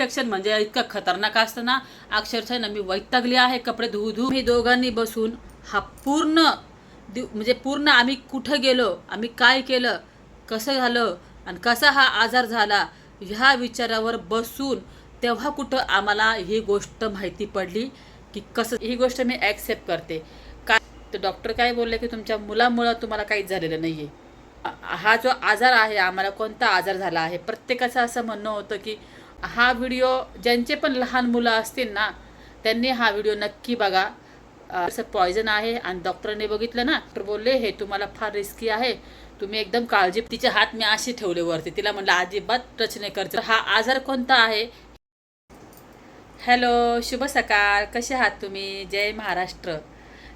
Infection म्हणजे इतकं खतरनाक असतं ना. अक्षरशः ना मी वैतागली आहे कपडे धुवू धुवू हे दोघांनी बसून हा पूर्ण दिव म्हणजे पूर्ण आम्ही कुठं गेलो आम्ही काय केलं कसं झालं आणि कसा हा आजार झाला ह्या विचारावर बसून तेव्हा कुठं आम्हाला ही गोष्ट माहिती पडली की कसं ही गोष्ट मी ॲक्सेप्ट करते. काय तर डॉक्टर काय बोलले की तुमच्या मुलामुळं तुम्हाला काहीच झालेलं नाही आहे हा जो आजार आहे आम्हाला कोणता आजार झाला आहे? प्रत्येकाचं असं म्हणणं होतं की हा व्हिडिओ ज्यांचे पण लहान मुलं असतील ना त्यांनी हा व्हिडिओ नक्की बघा. असं पॉयझन आहे आणि डॉक्टरांनी बघितलं ना डॉक्टर बोलले हे तुम्हाला फार रिस्की आहे. तुम्ही एकदम काळजी तिचे हात मी असे ठेवले वरती. तिला म्हणलं अजिबात टच नाही करते. हा आजार कोणता आहे? हॅलो शुभ सकाळ. कसे आहात तुम्ही? जय महाराष्ट्र.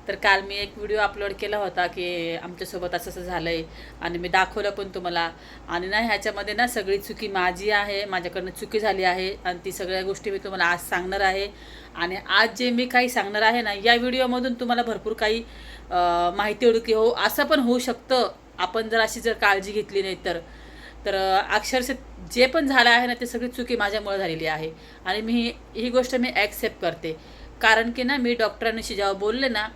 तर काल मी एक व्हिडिओ अपलोड केला होता की आमच्यासोबत असं असं झालं आहे आणि मी दाखवलं पण तुम्हाला. आणि ना ह्याच्यामध्ये ना सगळी चुकी माझी आहे माझ्याकडनं चुकी झाली आहे आणि ती सगळ्या गोष्टी मी तुम्हाला आज सांगणार आहे. आणि आज जे मी काही सांगणार आहे ना या व्हिडिओमधून तुम्हाला भरपूर काही माहिती होईल की हो असं पण होऊ शकतं. आपण जर अशी जर काळजी घेतली नाही तर. तर अक्षरशः जे पण झालं आहे ना ते सगळी चुकी माझ्यामुळे झालेली आहे. आणि मी ही ही गोष्ट मी ॲक्सेप्ट करते. कारण की ना मी डॉक्टरांशी जेव्हा बोलले ना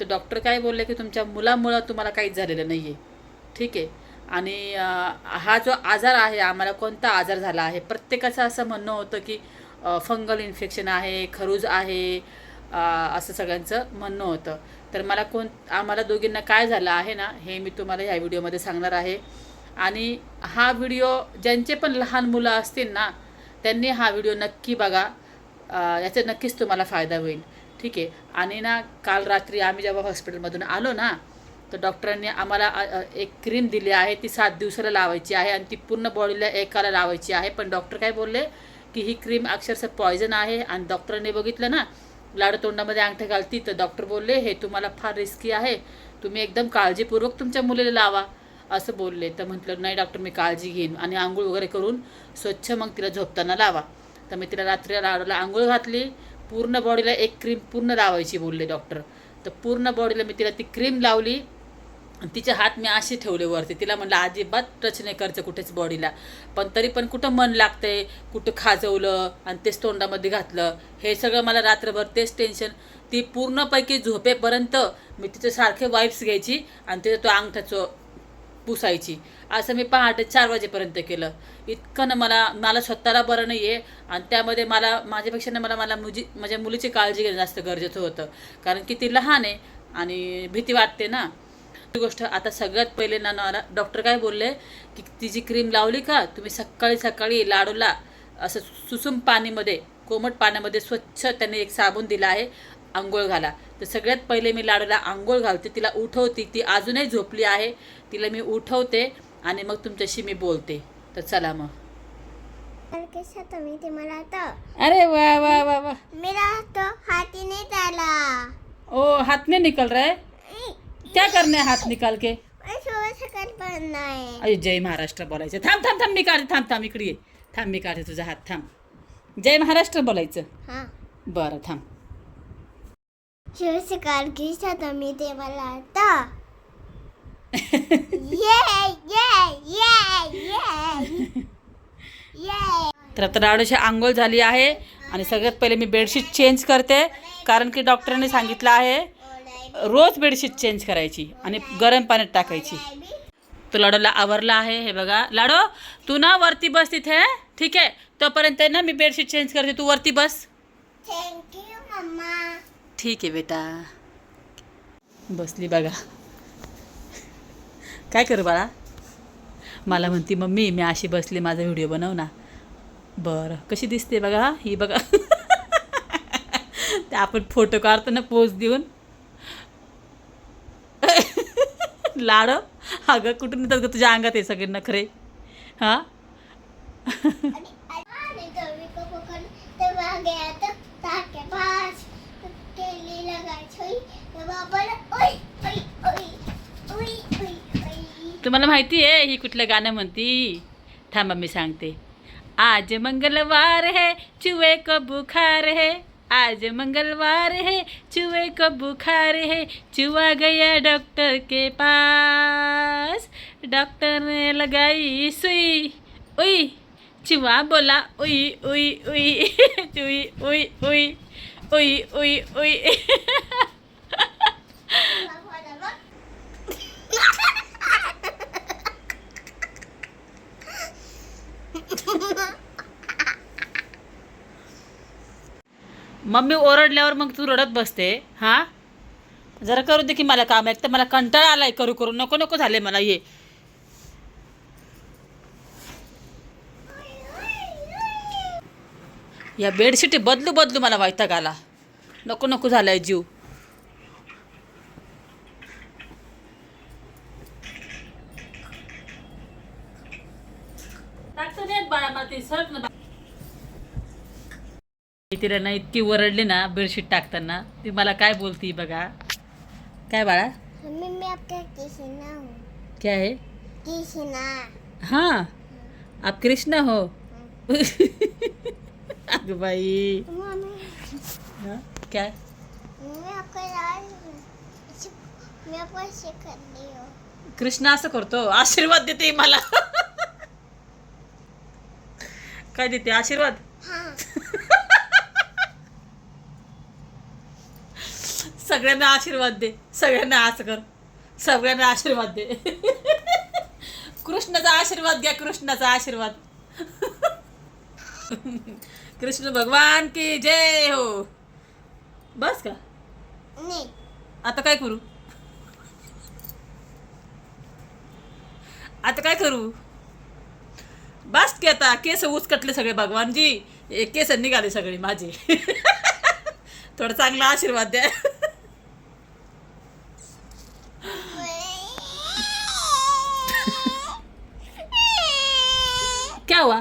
तर डॉक्टर काय बोलले की तुमच्या मुलामुळं तुम्हाला काहीच झालेलं नाही आहे ठीक आहे? आणि हा जो आजार आहे आम्हाला कोणता आजार झाला आहे? प्रत्येकाचं असं म्हणणं होतं की फंगल इन्फेक्शन आहे खरूज आहे असं सगळ्यांचं म्हणणं होतं. तर मला कोण आम्हाला दोघींना काय झालं आहे ना हे मी तुम्हाला ह्या व्हिडिओमध्ये सांगणार आहे. आणि हा व्हिडिओ ज्यांचे पण लहान मुलं असतील ना त्यांनी हा व्हिडिओ नक्की बघा. याचा नक्कीच तुम्हाला फायदा होईल. ठीक आहे. आणि ना काल रात्री आम्ही जेव्हा हॉस्पिटलमधून आलो ना तर डॉक्टरांनी आम्हाला एक क्रीम दिली आहे ती सात दिवसाला लावायची आहे आणि ती पूर्ण बॉडीला एकाला लावायची आहे. पण डॉक्टर काय बोलले की ही क्रीम अक्षरशः पॉयझन आहे आणि डॉक्टरांनी बघितलं ना लाडू तोंडामध्ये अंगठे घालती तर डॉक्टर बोलले हे तुम्हाला फार रिस्की आहे. तुम्ही एकदम काळजीपूर्वक तुमच्या मुलीला लावा. असं बोलले. तर म्हटलं नाही डॉक्टर मी काळजी घेईन आणि आंघोळ वगैरे करून स्वच्छ मग तिला झोपताना लावा. तर मी तिला रात्री लाडूला आंघोळ घातली. पूर्ण बॉडीला एक क्रीम पूर्ण लावायची बोलले डॉक्टर तर पूर्ण बॉडीला मी तिला ती क्रीम लावली. आणि तिचे हात मी असे ठेवले वरती. तिला म्हणलं अजिबात टच नाही करायचं कुठेच बॉडीला पण तरी पण कुठं मन लागतंय कुठं खाजवलं आणि तेच तोंडामध्ये घातलं. हे सगळं मला रात्रभर तेच टेन्शन ती पूर्णपैकी झोपेपर्यंत मी तिचे सारखे वाईप्स घ्यायची आणि तिचं तो अंगठाचं पुसायची. असं मी पहाटे चार वाजेपर्यंत केलं. इतकं ना मला मला स्वतःला बरं नाही आहे आणि त्यामध्ये मला माझ्यापेक्षा ना मला मला मुजी माझ्या मुलीची काळजी घेणं जास्त गरजेचं होतं. कारण की ती लहान आहे आणि भीती वाटते ना. ती गोष्ट आता सगळ्यात पहिले ना ना डॉक्टर काय बोलले की ती जी क्रीम लावली का तुम्ही सकाळी सकाळी लाडूला असं सुसुम पाणीमध्ये कोमट पाण्यामध्ये स्वच्छ त्यांनी एक साबण दिला आहे आंघोळ घाला. तर सगळ्यात पहिले मी लाडूला आंघोळ घालते. तिला उठवते. ती अजूनही झोपली आहे. तिला मी उठवते आणि मग तुमच्याशी मी बोलते. तर चला मग. अरे वा वा वा वा. मेरा तो हाथी नहीं डाला ओ हाथ नहीं निकल रहा? है क्या करना है हाथ निकाल के? अरे जय महाराष्ट्र बोलायचं. थांब थांब थांब मी काढते. थांब थांब इकडे ये. थांब मी काढते तुझा हात. थांब. जय महाराष्ट्र बोलायचं. बरं थांब. सकाळ कैसा तुम्ही ते मला आता. ये ये ये ये ये तर आता आंघोळ झाली आहे आणि सगळ्यात पहिले मी बेडशीट चेंज करते कारण की डॉक्टरांनी सांगितलं आहे रोज बेडशीट चेंज करायची आणि गरम पाण्यात टाकायची. तो लाडूला आवरला आहे हे बघा. लाडो तू ना वरती बस तिथे ठीक आहे? तोपर्यंत ना मी बेडशीट चेंज करते. तू वरती बस. थँक यू मम्मा ठीक आहे बेटा बसली बघा काय करू बाळा मला म्हणती मम्मी मी अशी बसली माझा व्हिडिओ बनव ना बरं कशी दिसते बघा हा ही बघा ते आपण फोटो काढतो ना पोज देऊन लाड अगं कुठून येतात ग तुझ्या अंगात हे सगळे नखरे हां तुम्हाला माहिती आहे ही कुठलं गाणं म्हणती? थांबा मी सांगते. आज मंगलवार है चुहे को बुखार है आज मंगलवार है चुवे को बुखार है चुआ गया डॉक्टर के पास. डॉक्टर ने लगाई सुई. उई. चुआ बोला उई उई उई. चुई उई उई. Uy, uy, uy. मम्मी ओरडल्यावर मग तू रडत बसते हा जरा करू दे की मला काम एक तर मला कंटाळा आलाय करू करू नको नको झाले मला ये या बेडशीट बदलू बदलू मला वैताग आला नको नको जीव. सरक ना बा- तिला ना इतकी ओरडली ना बेडशीट टाकताना ती मला काय बोलती बघा. काय बाळा? मम्मी मैं आपका कृष्णा हूँ. क्या है? कृष्णा. हाँ. आप कृष्ण हो. अगं बाई हाँ, क्या? कृष्ण असं करतो. आशीर्वाद देते मला. काय देते? आशीर्वाद? सगळ्यांना आशीर्वाद दे. सगळ्यांना असं कर. सगळ्यांना आशीर्वाद दे. कृष्णाचा आशीर्वाद घ्या. कृष्णाचा आशीर्वाद. कृष्ण भगवान की जय हो. बस का? नहीं. आता काय करू? आता काय करू? बस की आता केस उचकटले सगळे भगवानजी. केस निघाले सगळे माझे. थोडा चांगला आशीर्वाद द्या. क्या हुआ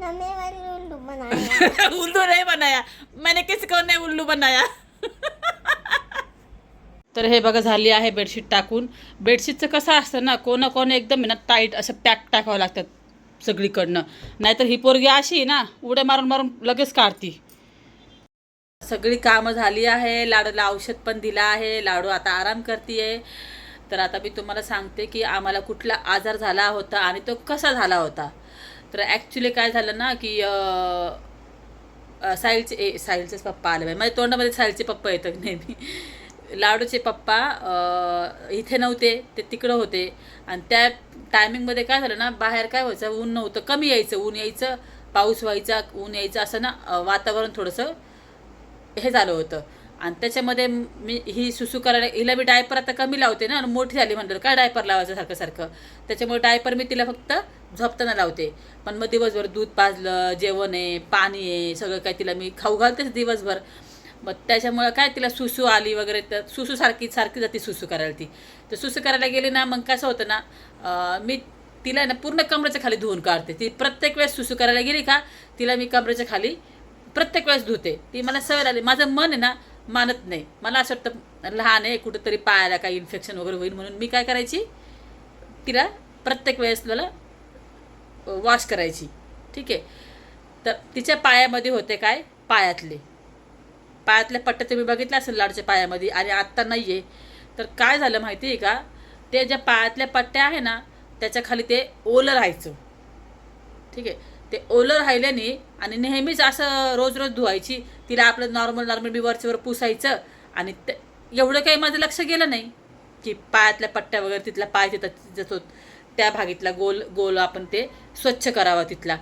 मम्मी मैंने उल्लू बनाया उल्लू नहीं बनाया. मैंने किसी को नहीं उल्लू बनाया. तर हे बघा झाली आहे बेडशीट टाकून. बेडशीटचं कसं असतं ना कोणा कोण एकदम आहे ना टाईट असं पॅक टाकावं लागतात सगळीकडनं. नाहीतर ही पोरगी अशी ना उड्या मारून मारून लगेच काढती. सगळी कामं झाली आहे लाडूला औषध पण दिलं आहे लाडू आता आराम करते तर आता मी तुम्हाला सांगते की आम्हाला कुठला आजार झाला होता आणि तो कसा झाला होता. तर ॲक्च्युली काय झालं ना की साहिलचे ए साहिलचेच पप्पा आले बाई. माझ्या तोंडामध्ये साहिलचे पप्पा येतात नेहमी. लाडूचे पप्पा इथे नव्हते ते तिकडं होते. आणि त्या टायमिंगमध्ये काय झालं ना बाहेर काय व्हायचं ऊन नव्हतं. कमी यायचं ऊन यायचं पाऊस व्हायचा ऊन यायचं असं ना वातावरण थोडंसं हे झालं होतं. आणि त्याच्यामध्ये मी ही सुसू करायला हिला मी डायपर आता कमी लावते ना आणि मोठी झाली म्हणलं काय डायपर लावायचं सारखं सारखं? त्याच्यामुळे डायपर मी तिला फक्त झोपताना लावते. पण मग दिवसभर दूध पाजलं जेवण आहे पाणी आहे सगळं काय तिला मी खाऊ घालतेच दिवसभर. मग त्याच्यामुळं काय तिला सुसू आली वगैरे तर सुसू सारखी सारखी जाते सुसू करायला ती. तर सुसू करायला गेली ना मग कसं होतं ना मी तिला ना पूर्ण कमरेच्या खाली धुवून काढते. ती प्रत्येक वेळेस सुसू करायला गेली का तिला मी कमरेच्या खाली प्रत्येक वेळेस धुते. ती मला सवय लागली. माझं मन आहे ना मानत नाही. मला असं वाटतं लहान आहे कुठंतरी पायाला काही इन्फेक्शन वगैरे होईल म्हणून मी काय करायची? तिला प्रत्येक वेळेस तिला वॉश करायची. ठीक आहे? तर तिच्या पायामध्ये होते काय? पायातले. पायातल्या पट्ट्या तुम्ही बघितलं असेल लाडच्या पायामध्ये आणि आत्ता नाही आहे तर काय झालं माहिती आहे का? ते ज्या पायातल्या पट्ट्या आहे ना त्याच्याखाली ते ओलं राहायचं. ठीक आहे? ते ओलं राहिल्याने आणि नेहमीच असं रोज रोज धुवायची तिला आपलं नॉर्मल नॉर्मल बी वरच्यावर पुसायचं आणि ते एवढं काही माझं लक्ष गेलं नाही. की पायातल्या पट्ट्या वगैरे तिथला पाय तिथं जातो त्या भागीतला गोल गोल आपण ते स्वच्छ करावा तिथला.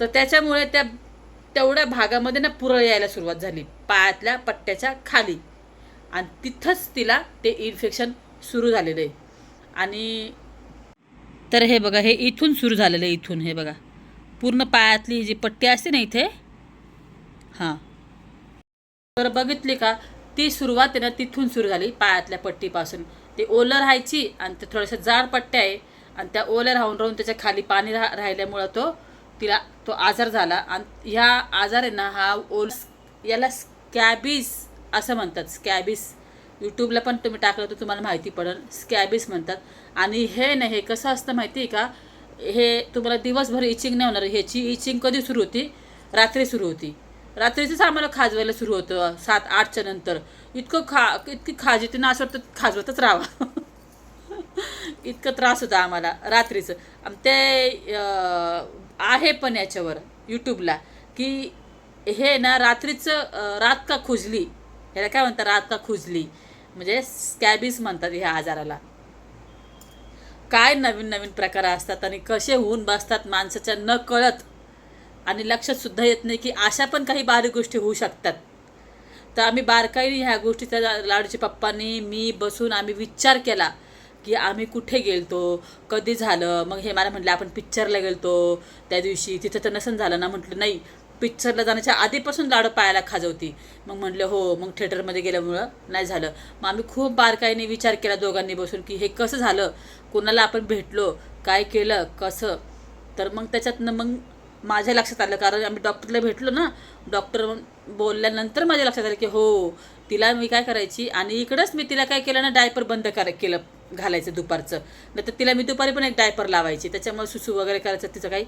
तर त्याच्यामुळे त्या तेवढ्या भागामध्ये ना पुरळ यायला सुरुवात झाली पायातल्या पट्ट्याच्या खाली. आणि तिथंच तिला ते इन्फेक्शन सुरू झालेलं आहे. आणि तर हे बघा हे इथून सुरू झालेलं आहे इथून हे बघा. पूर्ण पायातली जी पट्टी असते ना इथे हां. तर बघितली का ती सुरुवात आहे ना तिथून सुरू झाली पायातल्या पट्टीपासून. ती ओलं राहायची आणि ते थोड्याशा जाड पट्ट्या आहे आणि त्या ओल्या राहून राहून त्याच्याखाली पाणी राह राहिल्यामुळं तो तिला तो आजार झाला. आणि ह्या आजार आहे ना हा ओल याला स्कॅबिस असं म्हणतात. स्कॅबिस. यूट्यूबला पण तुम्ही टाकलं तर तुम्हाला माहिती पडेल. स्कॅबिस म्हणतात. आणि हे ना हे कसं असतं माहिती आहे का? हे तुम्हाला दिवसभर इचिंग नाही होणार. ह्याची इचिंग कधी सुरू होती? रात्री सुरू होती. रात्रीचंच आम्हाला खाजवायला सुरू होतं सात आठच्या नंतर. इतकं खा इतकी खाज येते ना असं वाटतं खाजवतच राहावा. इतकं त्रास होता आम्हाला रात्रीचं. आणि ते आहे पण याच्यावर यूट्यूबला की हे ना रात्रीचं रात का खुजली? ह्याला काय म्हणतात? रात का खुजली? म्हणजे स्कॅबीज म्हणतात ह्या आजाराला. काय नवीन नवीन प्रकार असतात आणि कसे होऊन बसतात माणसाच्या न कळत आणि लक्षात सुद्धा येत नाही की अशा पण काही बारीक गोष्टी होऊ शकतात. तर आम्ही बारकाईने ह्या गोष्टीचा लाडूच्या पप्पांनी मी बसून आम्ही विचार केला की आम्ही कुठे गेलतो कधी झालं? मग हे मला म्हटलं आपण पिक्चरला गेलतो त्या दिवशी. तिथं तर नसन झालं ना? म्हटलं नाही पिक्चरला जाण्याच्या आधीपासून लाडू पायाला खाजवती. मग म्हटलं हो मग थिएटरमध्ये गेल्यामुळं नाही झालं. मग आम्ही खूप बारकाईने विचार केला दोघांनी बसून की हे कसं झालं? कोणाला आपण भेटलो काय केलं कसं? तर मग त्याच्यातनं मग माझ्या लक्षात आलं. कारण आम्ही डॉक्टरला भेटलो ना डॉक्टर बोलल्यानंतर माझ्या लक्षात आलं की हो तिला मी काय करायची? आणि इकडंच मी तिला काय केलं ना डायपर बंद कर केलं घालायचं दुपारचं. नाही तर तिला मी दुपारी पण एक डायपर लावायची. त्याच्यामुळे सुसू वगैरे करायचं तिचं काही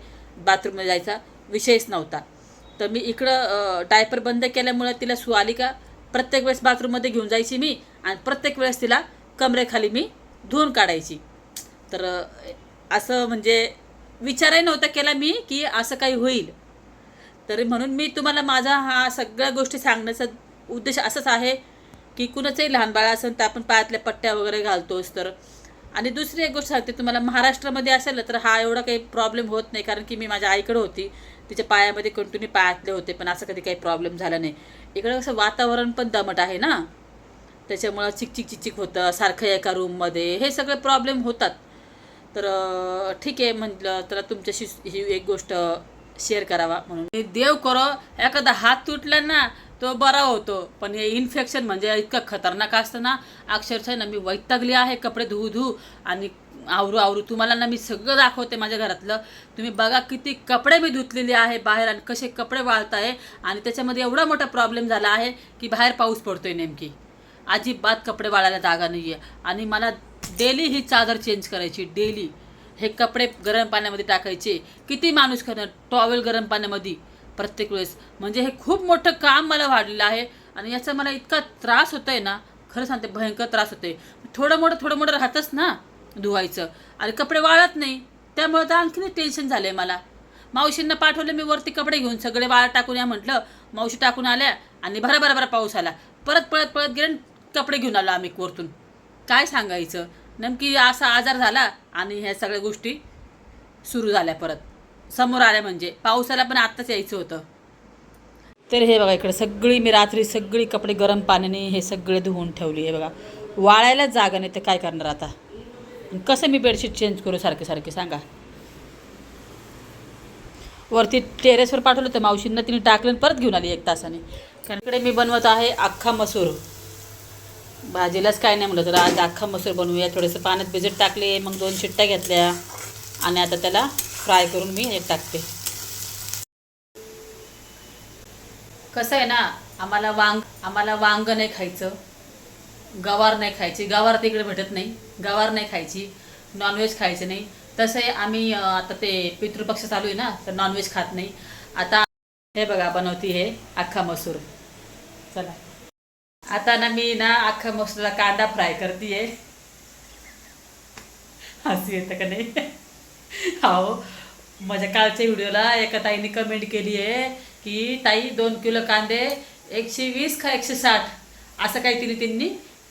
बाथरूमला जायचा विषयच नव्हता. तर मी इकडं डायपर बंद केल्यामुळे तिला सू आली का प्रत्येक वेळेस बाथरूममध्ये घेऊन जायची मी आणि प्रत्येक वेळेस तिला कमरेखाली मी धुवून काढायची. तर असं म्हणजे विचारही नव्हता केला मी की असं काही होईल. तरी म्हणून मी तुम्हाला माझा हा सगळ्या गोष्टी सांगण्याचा उद्देश असाच आहे की कुणाचंही लहान बाळ असेल तर आपण पायातल्या पट्ट्या वगैरे घालतोच तर. आणि दुसरी एक गोष्ट सांगते तुम्हाला महाराष्ट्रामध्ये असेल तर हा एवढा काही प्रॉब्लेम होत नाही कारण की मी माझ्या आईकडे होती. तिच्या पायामध्ये कंटिन्यू पायातले होते पण असं कधी काही प्रॉब्लेम झाला नाही. इकडं कसं वातावरण पण दमट आहे ना. त्याच्यामुळं चिकचिक चिकचिक होतं सारखं एका रूममध्ये हे सगळे प्रॉब्लेम होतात. तर ठीक आहे म्हटलं तर तुमच्याशी ही एक गोष्ट शेअर करावा म्हणून. देव करो एखादा हात तुटला ना तो बरा होतो. पण हे इन्फेक्शन म्हणजे इतकं खतरनाक असतं ना. अक्षरशः ना मी वैतागली आहे कपडे धुऊ धुऊ आणि आवरू आवरू तुम्हाला ना मी सगळं दाखवते माझ्या घरातलं. तुम्ही बघा किती कपडे मी धुतलेले आहे बाहेर आणि कसे कपडे वाळत आहे आणि त्याच्यामध्ये एवढा मोठा प्रॉब्लेम झाला आहे की बाहेर पाऊस पडतोय नेमकी. अजिबात कपडे वाळायला जागा नाही आहे आणि मला डेली ही चादर चेंज करायची डेली. हे कपडे गरम पाण्यामध्ये टाकायचे. किती माणूस करणार? टॉवेल गरम पाण्यामध्ये. प्रत्येक वेळेस. म्हणजे हे खूप मोठं काम मला वाढलेलं आहे. आणि याचा मला इतका त्रास होतो आहे ना खरं सांगते भयंकर त्रास होतोय. थोडं मोठं थोडं मोठं राहतच ना धुवायचं. आणि कपडे वाळत नाही. त्यामुळे तर आणखीन टेन्शन झालं आहे मला. मावशींना पाठवलं मी वरती कपडे घेऊन सगळे वाळ टाकून या म्हटलं. मावशी टाकून आल्या आणि भरा भरा भरा पाऊस आला. परत पळत पळत गेले कपडे घेऊन आलो आम्ही वरतून. काय सांगायचं? नेमकी असा आजार झाला आणि ह्या सगळ्या गोष्टी सुरू झाल्या परत. समोर आल्या म्हणजे. पावसाला पण आत्ताच यायचं होतं. तर हे बघा इकडे सगळी मी रात्री सगळी कपडे गरम पाण्याने हे सगळे धुवून ठेवली. हे बघा वाळायलाच जागा नाही तर काय करणार आता? कसं मी बेडशीट चेंज करू सारखे सारखे सांगा? वरती टेरेसवर पाठवलं तर मावशींना तिने टाकलं आणि परत घेऊन आली एक तासाने. कारण इकडे मी बनवत आहे अख्खा मसूर. भाजीलाच काय नाही म्हटलं तर आज अख्खा मसूर बनवूया थोडंसं पाण्यात भिजत टाकले मग दोन शिट्ट्या घेतल्या आणि आता त्याला फ्राय करून मी हे टाकते. कसं आहे ना आम्हाला वांग आम्हाला वांग नाही खायचं गवार नाही खायची गवार तिकडे भेटत नाही गवार नाही खायची नॉनव्हेज खायचं नाही. तसं आहे आम्ही आता ते पितृपक्ष चालू आहे ना तर नॉनव्हेज खात नाही. आता हे बघा बनवती हे अख्खा मसूर. चला. आता ना मी ना अख्खा मसाला कांदा फ्राय करते हसू येतं का नाही? हो माझ्या कालच्या व्हिडिओला एका ताईने कमेंट केली आहे की ताई दोन किलो कांदे एकशे वीस का एकशे साठ? असं काहीतरी त्यांनी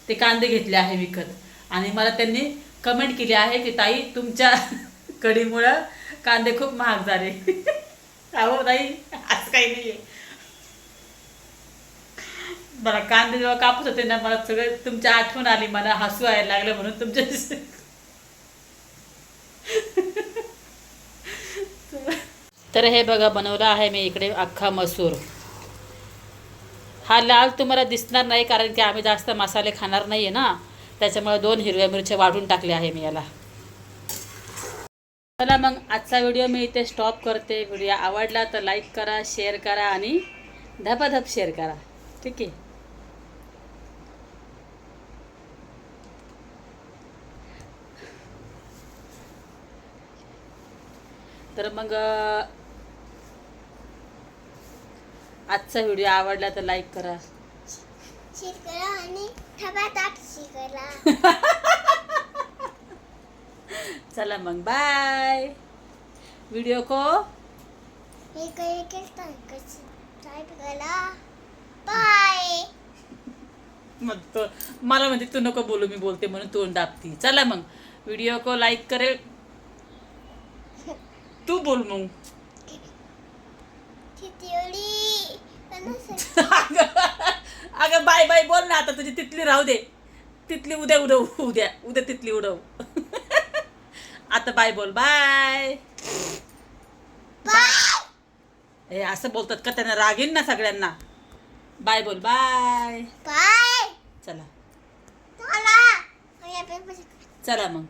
ते कांदे घेतले आहे विकत. आणि मला त्यांनी कमेंट केली आहे की ताई तुमच्या कडीमुळं कांदे खूप महाग झाले. अहो ताई असं काही नाही आहे मला कांदे जेव्हा कापत होते ना मला सगळं तुमच्या आठवण आली मला हसू यायला लागलं म्हणून तुमच्या तर हे बघा बनवलं आहे मी इकडे अख्खा मसूर. हा लाल तुम्हाला दिसणार नाही कारण की आम्ही जास्त मसाले खाणार नाही आहे ना. त्याच्यामुळे दोन हिरव्या मिरच्या वाढून टाकल्या आहे मी याला. चला मग आजचा व्हिडिओ मी इथे स्टॉप करते. व्हिडिओ आवडला तर लाईक करा शेअर करा आणि धपाधप शेअर करा. ठीक आहे? तर मग आजचा व्हिडिओ आवडला तर लाईक करा. चला मग बाय व्हिडिओ को बाय मग तो मला म्हणते तू नको बोलू मी बोलते म्हणून तोंड दाबती. चला मग व्हिडिओ को लाईक करेल. तू बोल मग. अगं बाय बाय बोल ना आता तुझी तिथली राहू दे. तिथली उद्या उडव उद्या उद्या तिथली उडव. आता बाय बोल बाय. बाय. हे असं बोलतात का त्यांना? राग येईन ना सगळ्यांना. बाय बोल बाय. बाय. चला. चला मग.